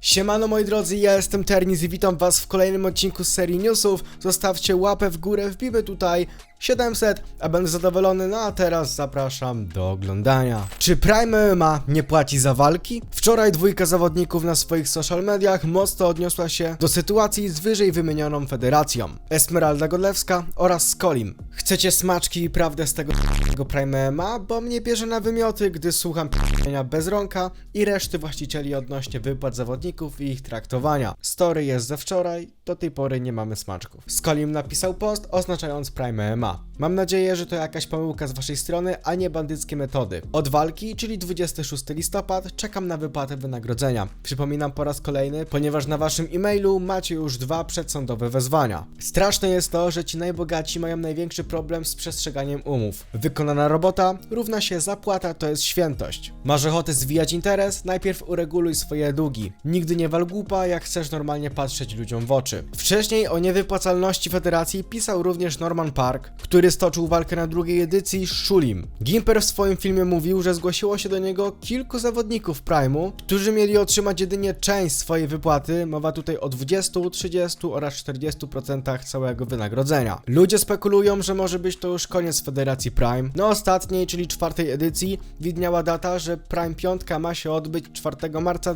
Siemano moi drodzy, ja jestem Ternis i witam was w kolejnym odcinku z serii newsów. Zostawcie łapę w górę, wbijmy tutaj 700, a będę zadowolony, no a teraz zapraszam do oglądania. Czy Prime MMA nie płaci za walki? Wczoraj dwójka zawodników na swoich social mediach mocno odniosła się do sytuacji z wyżej wymienioną federacją. Esmeralda Godlewska oraz Skolim. Chcecie smaczki i prawdę z tego Prime MMA, bo mnie bierze na wymioty, gdy słucham p***enia Bezronka i reszty właścicieli odnośnie wypłat zawodników i ich traktowania. Story jest ze wczoraj, do tej pory nie mamy smaczków. Skolim napisał post oznaczając Prime MMA. Mam nadzieję, że to jakaś pomyłka z waszej strony, a nie bandyckie metody. Od walki, czyli 26 listopad, czekam na wypłatę wynagrodzenia. Przypominam po raz kolejny, ponieważ na waszym e-mailu macie już dwa przedsądowe wezwania. Straszne jest to, że ci najbogaci mają największy problem z przestrzeganiem umów. Wykonana robota równa się zapłata, to jest świętość. Masz ochotę zwijać interes? Najpierw ureguluj swoje długi. Nigdy nie wal głupa, jak chcesz normalnie patrzeć ludziom w oczy. Wcześniej o niewypłacalności federacji pisał również Norman Park, który stoczył walkę na drugiej edycji z Szulim. Gimper w swoim filmie mówił, że zgłosiło się do niego kilku zawodników Prime'u, którzy mieli otrzymać jedynie część swojej wypłaty, mowa tutaj o 20, 30 oraz 40% całego wynagrodzenia. Ludzie spekulują, że może być to już koniec Federacji Prime. Na ostatniej, czyli czwartej edycji, widniała data, że Prime 5 ma się odbyć 4 marca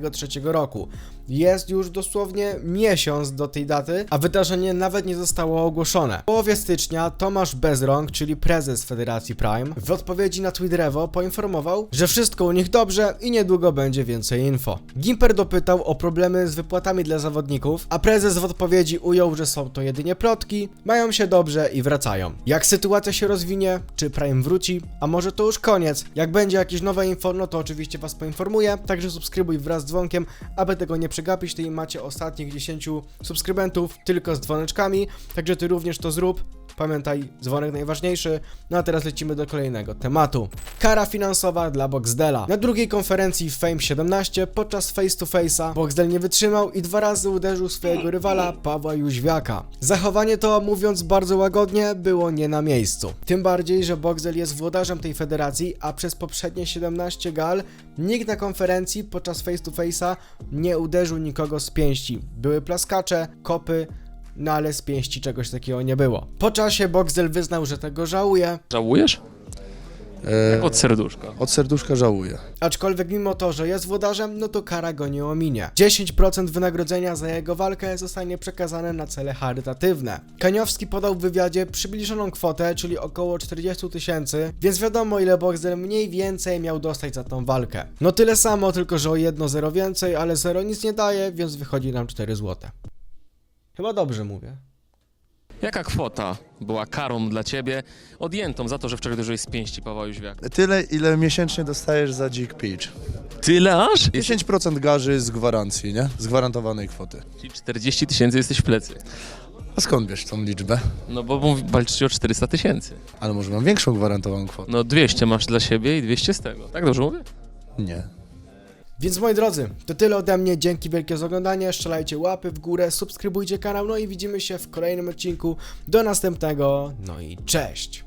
2023 roku. Jest już dosłownie miesiąc do tej daty, a wydarzenie nawet nie zostało ogłoszone. W połowie stycznia Tomasz Bezrąk, czyli prezes Federacji Prime, w odpowiedzi na Twitterewo poinformował, że wszystko u nich dobrze i niedługo będzie więcej info. Gimper dopytał o problemy z wypłatami dla zawodników, a prezes w odpowiedzi ujął, że są to jedynie plotki, mają się dobrze i wracają. Jak sytuacja się rozwinie, czy Prime wróci, a może to już koniec, jak będzie jakieś nowe info, no to oczywiście was poinformuję, także subskrybuj wraz dzwonkiem, aby tego nie przegapić, tutaj macie ostatnich 10 subskrybentów tylko z dzwoneczkami, także ty również to zrób. Pamiętaj, dzwonek najważniejszy. No a teraz lecimy do kolejnego tematu. Kara finansowa dla Boxdela. Na drugiej konferencji Fame 17 podczas face to face'a Boxdel nie wytrzymał i dwa razy uderzył swojego rywala Pawła Jóźwiaka. Zachowanie to, mówiąc bardzo łagodnie, było nie na miejscu. Tym bardziej, że Boxdel jest włodarzem tej federacji, a przez poprzednie 17 gal nikt na konferencji podczas face to face'a nie uderzył nikogo z pięści. Były plaskacze, kopy, no ale z pięści czegoś takiego nie było. Po czasie Boxdel wyznał, że tego żałuje, Żałujesz? E, Od serduszka. od serduszka żałuję. aczkolwiek mimo to, że jest włodarzem, no to kara go nie ominie. 10% wynagrodzenia za jego walkę zostanie przekazane na cele charytatywne. Kaniowski podał w wywiadzie przybliżoną kwotę, czyli około 40 tysięcy, więc wiadomo ile Boxdel mniej więcej miał dostać za tą walkę. No tyle samo, tylko że o jedno zero więcej, ale zero nic nie daje, więc wychodzi nam 4 złote. Chyba dobrze mówię. Jaka kwota była karą dla ciebie odjętą za to, że wczoraj uderzyłeś z pięści Pawła Jóźwiaka? Tyle, ile miesięcznie dostajesz za Dzik Pitch. Tyle aż? 10% garzy z gwarancji, nie? Z gwarantowanej kwoty. Czyli 40 tysięcy jesteś w plecy. A skąd wiesz tą liczbę? No bo mów- walczycie o 400 tysięcy. Ale może mam większą gwarantowaną kwotę? No 200 masz dla siebie i 200 z tego. Tak dobrze mówię? Nie. Więc moi drodzy, to tyle ode mnie. Dzięki wielkie za oglądanie. Strzelajcie łapy w górę, subskrybujcie kanał, no i widzimy się w kolejnym odcinku. Do następnego, no i cześć!